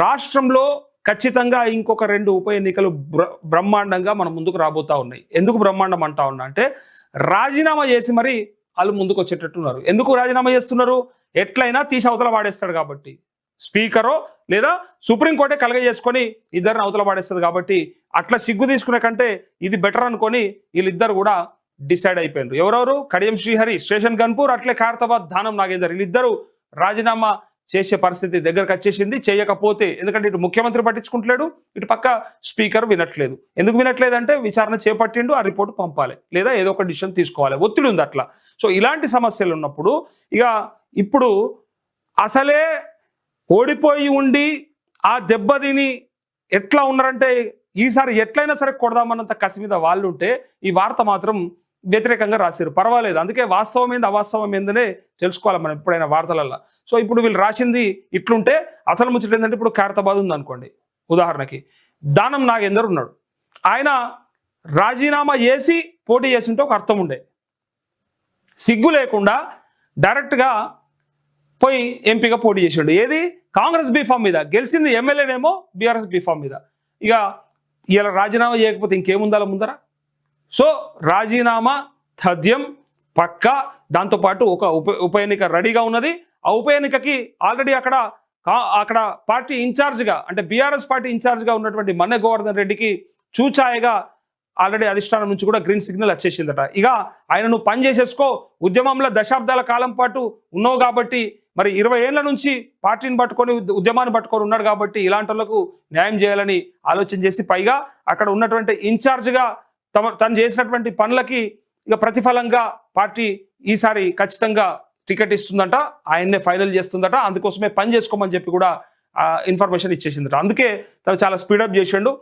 రాష్ట్రంలో ఖచ్చితంగా ఇంకొక రెండు ఉప ఎన్నికలు బ్రహ్మాండంగా మనం ముందుకు రాబోతా ఉన్నాయి. ఎందుకు బ్రహ్మాండం అంటా ఉన్నా అంటే రాజీనామా చేసి మరి వాళ్ళు ముందుకు వచ్చేటట్టున్నారు. ఎందుకు రాజీనామా చేస్తున్నారు? ఎట్లయినా తీసి అవతల వాడేస్తాడు కాబట్టి. స్పీకరో లేదా సుప్రీంకోర్టే కలగ చేసుకొని ఇద్దరిని అవతల పాడేస్తుంది కాబట్టి అట్లా సిగ్గు తీసుకునే కంటే ఇది బెటర్ అనుకొని వీళ్ళిద్దరు కూడా డిసైడ్ అయిపోయినారు. ఎవరెవరు? కడియం శ్రీహరి స్టేషన్ గన్పూర్ అట్లే ఖైరతాబాద్ దానం నాగేందర్. వీళ్ళిద్దరు రాజీనామా చేసే పరిస్థితి దగ్గరకు వచ్చేసింది చేయకపోతే ఎందుకంటే ఇటు ముఖ్యమంత్రి పట్టించుకుంటలేడు ఇటు పక్క స్పీకర్ వినట్లేదు. ఎందుకు వినట్లేదు అంటే విచారణ చేపట్టిండు ఆ రిపోర్ట్ పంపాలి. లేదా ఏదో ఒక డిసిషన్ తీసుకోవాలి. ఒత్తిడి ఉంది అట్లా. సో ఇలాంటి సమస్యలు ఉన్నప్పుడు ఇక ఇప్పుడు అసలే ఓడిపోయి ఉండి ఆ దెబ్బతిని ఎట్లా ఉన్నారంటే ఈసారి ఎట్లయినా సరే కొడదామన్నంత కసి మీద వాళ్ళు ఉంటే ఈ వార్త మాత్రం వ్యతిరేకంగా రాశారు పర్వాలేదు. అందుకే వాస్తవం ఏంది అవాస్తవం ఏందనే తెలుసుకోవాలి మనం ఎప్పుడైనా వార్తలల్లో. సో ఇప్పుడు వీళ్ళు రాసింది ఇట్లుంటే అసలు ముచ్చట ఏంటంటే ఇప్పుడు ఖైరతాబాద్ ఉంది అనుకోండి ఉదాహరణకి దానం నాగేందర్ ఉన్నాడు. ఆయన రాజీనామా చేసి పోటీ చేసింటే ఒక అర్థం ఉండే. సిగ్గు లేకుండా డైరెక్ట్గా పోయి ఎంపీగా పోటీ చేసిండు. ఏది? కాంగ్రెస్ బీఫామ్ మీద. గెలిచింది ఎమ్మెల్యేనేమో బీఆర్ఎస్ బీఫామ్ మీద. ఇక ఇలా రాజీనామా చేయకపోతే ఇంకేముందాల ముందర? సో రాజీనామా తథ్యం పక్క. దాంతోపాటు ఒక ఉప ఉప ఎన్నిక రెడీగా ఉన్నది. ఆ ఉప ఎన్నికకి ఆల్రెడీ అక్కడ అక్కడ పార్టీ ఇన్ఛార్జ్గా అంటే బీఆర్ఎస్ పార్టీ ఇన్ఛార్జ్గా ఉన్నటువంటి మన్నె గోవర్ధన్ రెడ్డికి చూచాయగా ఆల్రెడీ అధిష్టానం నుంచి కూడా గ్రీన్ సిగ్నల్ వచ్చేసిందట. ఇక ఆయన నువ్వు పని చేసేసుకో. ఉద్యమంలో దశాబ్దాల కాలం పాటు ఉన్నావు కాబట్టి మరి ఇరవై ఏళ్ళ నుంచి పార్టీని పట్టుకొని ఉద్య- ఉద్యమాన్ని పట్టుకొని ఉన్నాడు కాబట్టి ఇలాంటి వాళ్ళకు న్యాయం చేయాలని ఆలోచన చేసి పైగా అక్కడ ఉన్నటువంటి ఇన్ఛార్జ్గా తమ తను చేసినటువంటి పనులకి ఇక ప్రతిఫలంగా పార్టీ ఈసారి ఖచ్చితంగా టికెట్ ఇస్తుందంట ఆయన్నే ఫైనల్ చేస్తుందట అందుకోసమే పని చేసుకోమని చెప్పి కూడా ఇన్ఫర్మేషన్ ఇచ్చేసిందట. అందుకే తను చాలా స్పీడప్ చేసిండు.